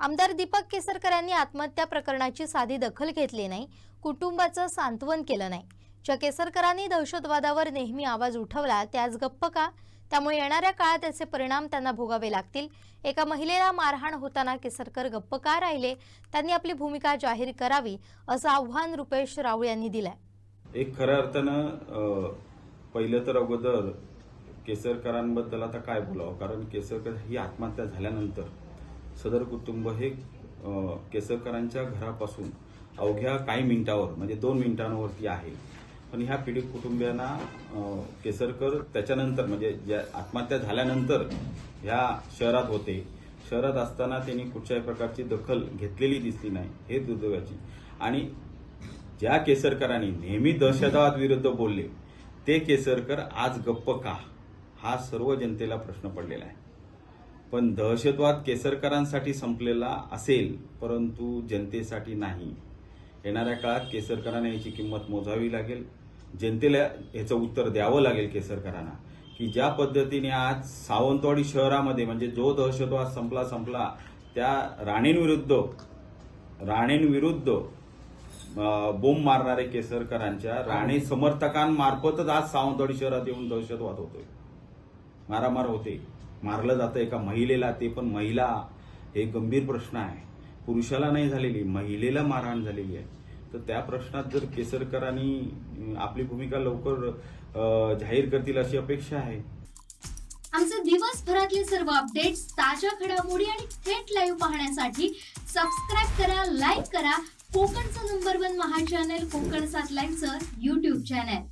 आमदार दीपक केसरकर यांनी आत्महत्या प्रकरणाची साधी दखल घेतली नाही कुटुंबाचं सांत्वन केलं नाही. ज्या केसरकरांनी दहशतवादावर नेहमी आवाज उठवला त्याच गप्प का? त्यामुळे येणाऱ्या काळात त्याचे परिणाम त्यांना भोगावे लागतील. एका महिलेला मारहाण होताना केसरकर गप्प का राहिले? त्यांनी आपली भूमिका जाहीर करावी असं आव्हान रुपेश राऊळ यांनी दिलंय. एक खऱ्या अर्थानं पहिलं तर अगोदर केसरकरांबद्दल आता काय बोलावं? कारण केसरकर ही आत्महत्या झाल्यानंतर सदर कुटुंब हे केसरकरांच्या घरापासून अवघ्या काही मिनिटावर म्हणजे दोन मिनिटांवरती आहे. पण ह्या पीडित कुटुंबियांना केसरकर त्याच्यानंतर म्हणजे ज्या आत्महत्या झाल्यानंतर ह्या शहरात होते. शहरात असताना त्यांनी कुठच्याही प्रकारची दखल घेतलेली दिसली नाही. हे दुर्दैवाची. आणि ज्या केसरकरांनी नेहमी दहशतवाद विरुद्ध बोलले ते केसरकर आज गप्प का? हा सर्व जनतेला प्रश्न पडलेला आहे. पण दहशतवाद केसरकरांसाठी संपलेला असेल परंतु जनतेसाठी नाही. येणाऱ्या काळात केसरकरांना याची किंमत मोजावी लागेल. जनतेला याचं उत्तर द्यावं लागेल केसरकरांना की ज्या पद्धतीने आज सावंतवाडी शहरामध्ये म्हणजे जो दहशतवाद संपला संपला त्या राणेंविरुद्ध राणेंविरुद्ध बोंब मारणारे केसरकरांच्या राणे समर्थकांमार्फतच आज सावंतवाडी शहरात येऊन दहशतवाद होतोय. मारामार होते. मारलं जातं एका महिलेला ते पण महिला. हे गंभीर प्रश्न आहे. पुरुषाला नाही झालेली महिलेला मारहाण झालेली आहे. तर त्या प्रश्नात जर केसरकरांनी आपली भूमिका लवकर जाहीर करतील अशी अपेक्षा आहे. आमचे दिवसभरातले सर्व अपडेट्स ताज्या घडामोडी आणि थेट लाईव्ह पाहण्यासाठी सबस्क्राईब करा लाईक करा. कोकणचं नंबर वन महा चॅनल कोकण सात लाईव्हचं युट्यूब चॅनल